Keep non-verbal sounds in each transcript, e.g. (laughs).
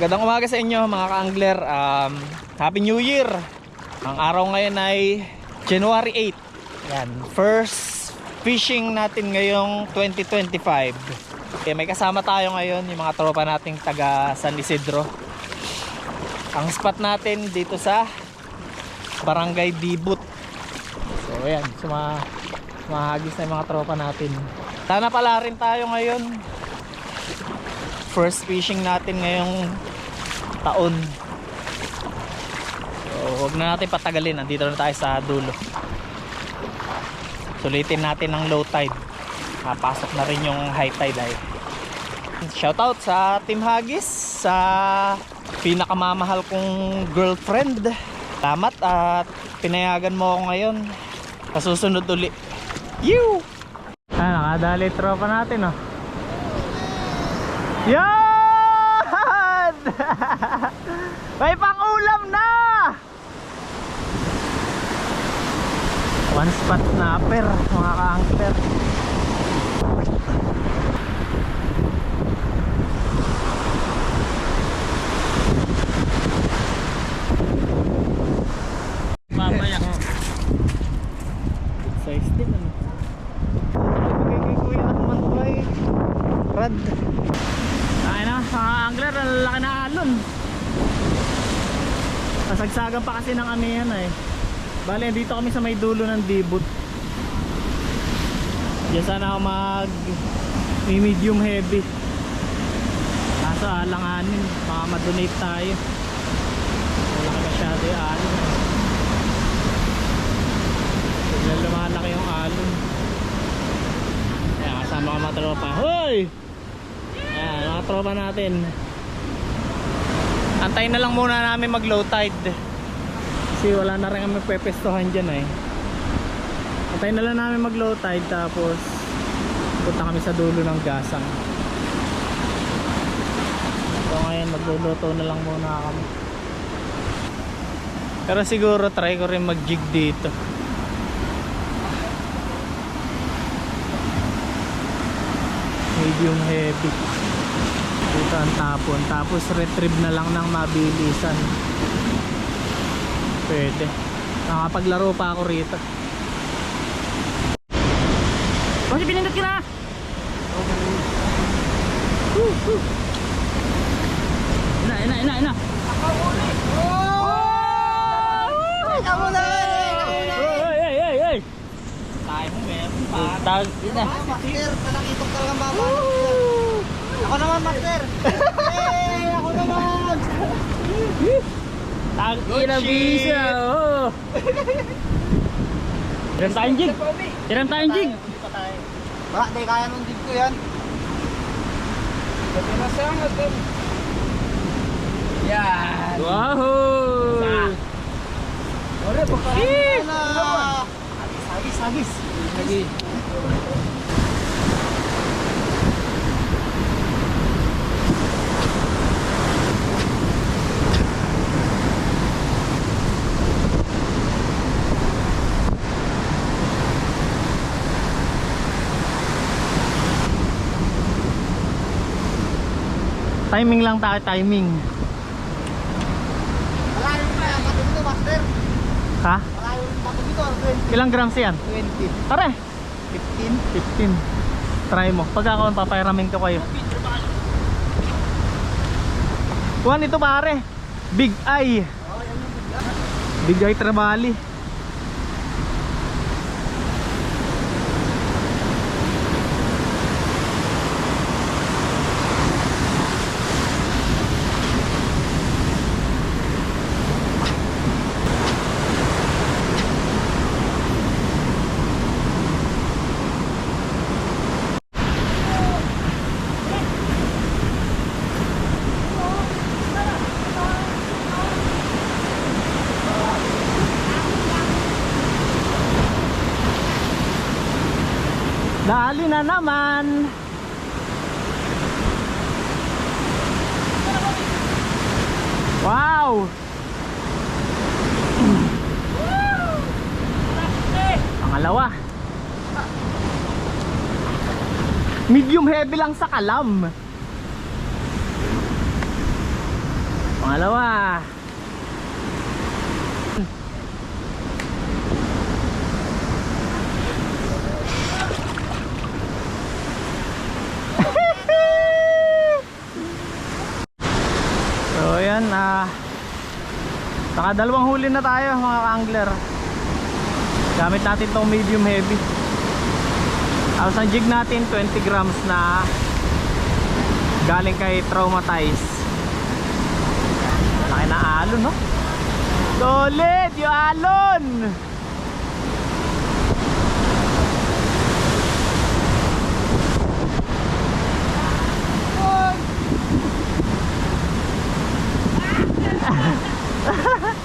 Magandang umaga sa inyo mga ka-angler. Um, Happy New Year! Ang araw ngayon ay January 8. Yan, first fishing natin ngayong 2025. Okay, may kasama tayo ngayon, yung mga tropa nating taga San Isidro. Ang spot natin dito sa Barangay Dibut. So ayan, suma sumahagis na yung mga tropa natin. Sana pala rin tayo ngayon first fishing natin ngayong taon. So huwag na natin patagalin. Nandito na tayo sa dulo. Sulitin natin ang low tide. Napasok na rin yung high tide ay. Shoutout sa Team Hagis sa pinakamamahal kong girlfriend. Salamat at pinayagan mo ako ngayon. Sa susunod uli. You ah nakadali tropa natin oh. Yan! (laughs) May pang-ulam na! One spot snapper, mga ka-angler. Mamaya. Good size din ano. Bigay kay Kuya Akman ko ay Rad. Ay na, mga angler, ang laki na alon. Kasagsagan pa kasi ng ano yan eh. Bale, dito kami sa may dulo ng dibut. Diyan sana ako mag medium heavy. Kaso alanganin, baka ma-donate tayo. Wala ka masyado yung alon. eh. Bigla lumalaki yung alon. Kaya kasama ka mga tropa. Hoy! Ayan, mga tropa natin. Antayin na lang muna namin mag low tide. Kasi wala na rin kami pepestohan dyan eh. Antayin na lang namin mag low tide tapos punta kami sa dulo ng gasang. So ngayon magluluto na lang muna kami. Pero siguro try ko rin mag jig dito. Medium heavy dito ang tapon tapos retrieve na lang ng mabilisan pwede nakapaglaro pa ako rito kasi pinindot ka na Woo, woo. ina ina ina ina! Ikaw muna! Ay, ay, ay, ay. Tayo mo, meron pa. Tag, ina. Master, talakitok talagang babalo. Ako naman, Master! Hey! Ako naman! Tag, ina bisa. Oh. Tiram tayong jig. Tiram tayong jig. Hindi pa tayo. Ba, di kaya nung dig ko yan. Pati nasangat din. Yan! Wow. Ore, paparami na! Hagis, hagis, hagis. Timing lang tayo, timing. Malayo pa yan, pati dito, Master. Ha? Malayo pati dito, 20. Ilang grams yan? 20. Pare, 15. 15. Try mo. Pag ako papairamin ko kayo. Kuhan ito pare. Big Eye. Big Eye Trevally. Dali na naman. Wow! Pangalawa. Medium heavy lang sa kalam. Pangalawa. so yan ah nakadalawang huli na tayo mga angler gamit natin tong medium heavy. Tapos ang jig natin 20 grams na galing kay traumatize. Laki na alon no? Solid yung alon! Laki (laughs) na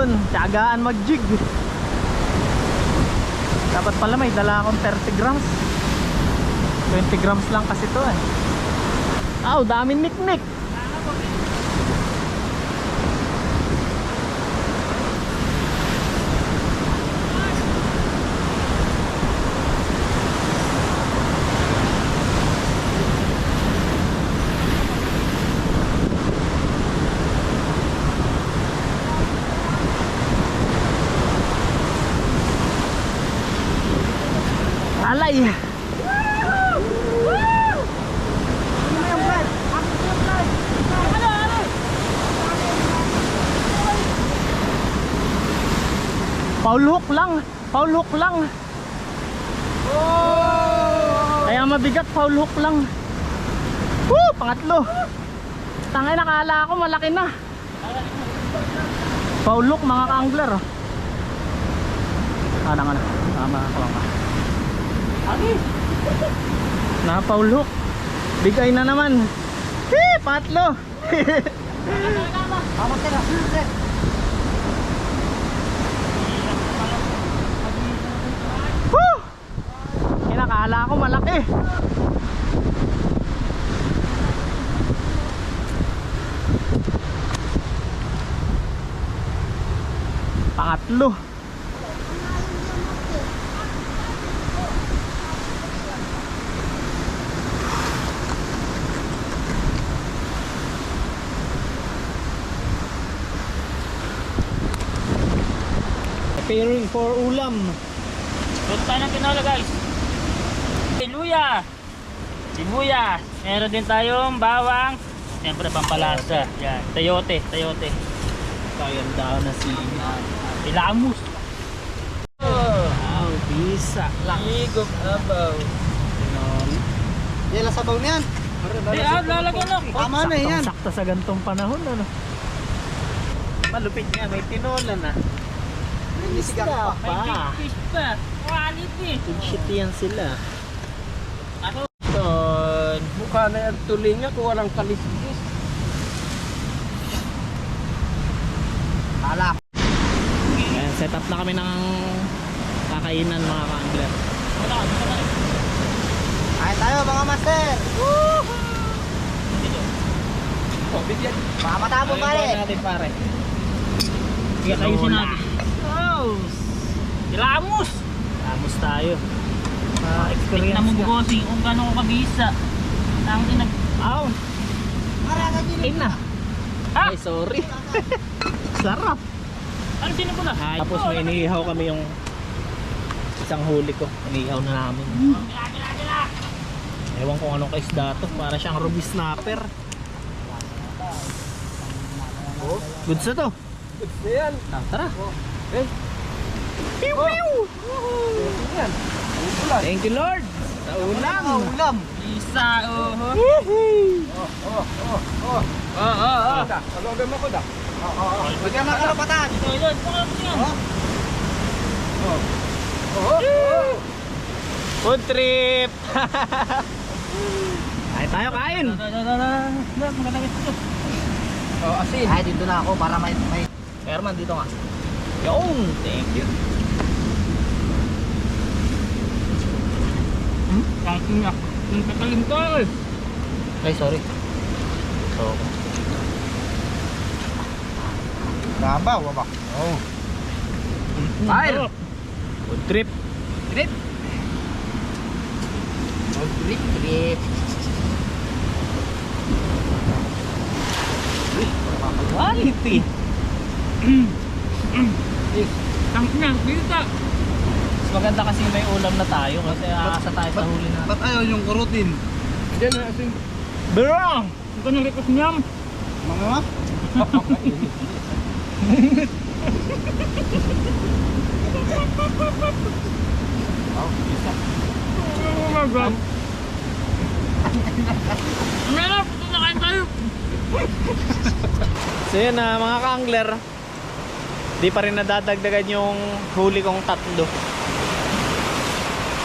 alon tiyagaan mag jig dapat pala may dala akong 30 grams. 20 grams lang kasi to eh. Aw, daming niknik Paul lang. Paul lang. Kaya mabigat Paul hook lang. Woo! Pangatlo. Tangay nakala ako malaki na. Paul mga ka-angler oh. Ano nga Tama tama na. Paul Bigay na naman. Hee! Patlo. (laughs) sir. Woo! Malaki. Pangatlo. Preparing for ulam. Huwag tayo ng tinola guys. Luya. Sibuyas. Meron din tayong bawang. Siyempre pampalasa. Yan. Tayote. Tayote. Kayang daw na si Ilamus. Ang bisa lang. Igop abaw. Yan lang sabaw niyan. Ay, ah, lalagyan lang. Tama na yan. Sakto sa gantong panahon ano. Malupit nga, may tinola na. Hindi sigang pa. May big fish pa. Quality. Big shit yan sila. Ako. Ton. Mukha na yung tulinga kung walang kaliskis. Hala. Ayan, set up na kami ng kakainan mga ka-angler. Kain tayo mga master. Oh, bigyan. Ano pare. natin pare? Sige, ayusin natin. Oh! Ilamus. Amos tayo. Ah, experience Tingnan mo bossing kung gano'n ko kabisa. Ang ina. Aw! Ayun na. Ha? Ay, sorry. (laughs) Sarap. Ano sino na? Ay, tapos may inihaw kami yung isang huli ko. Inihaw na namin. Ewan kung anong kaisda to. Para siyang ruby snapper. Goods na to. Ayan. Ah, tara. Eh, Pew, pew! yan. Thank you Lord. Sa ulam. Ulam. Ulam. Isa, oh. Oh, oh, oh. Oo, oo. Da, Talogan mo ko da. Oh, oh, oh. Bigyan mo karapatan. Ito, yun. Yan. Oh. Oh, oh. Food trip. (laughs) Ay tayo kain. Oh, asin. Ay, dito na ako para may may Herman dito nga. Yung, thank you. Ang ina. Ang katalim to eh. Ay, sorry. So, Gamba, wabak. Oh. Fire! Food trip. Trip. Oh, trip, trip. Quality. Ang ina, kita. Mas maganda kasi may ulam na tayo kasi aasa tayo sa huli na. Ba't ayaw yung kurutin? Diyan na asin. Bro! Ito nang request niyam. Mga? Oh my God. Meron, ito na kain tayo. So yun na mga ka-angler. Di pa rin nadadagdagan yung huli kong tatlo.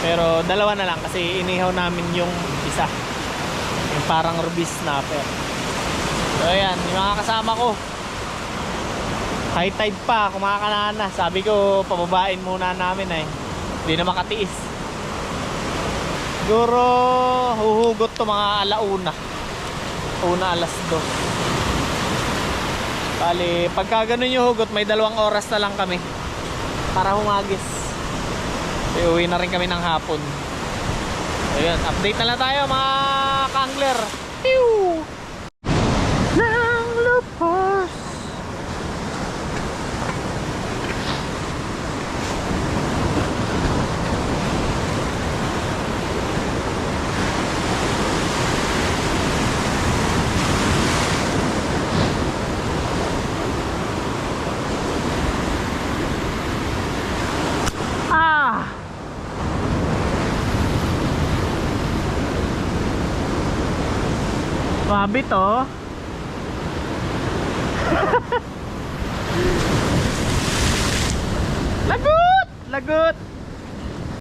Pero dalawa na lang kasi inihaw namin yung isa. Yung parang ruby snapper. So ayan, yung mga kasama ko. High tide pa, kumakanana. Sabi ko, pababain muna namin eh. Hindi na makatiis. Siguro huhugot to mga alauna. Una alas dos. Bali, pagka ganun yung hugot, may dalawang oras na lang kami para humagis. So, uwi na rin kami ng hapon. So, yun, update na lang tayo mga kangler. Pew! Mabi to. (laughs) Lagot! Lagot!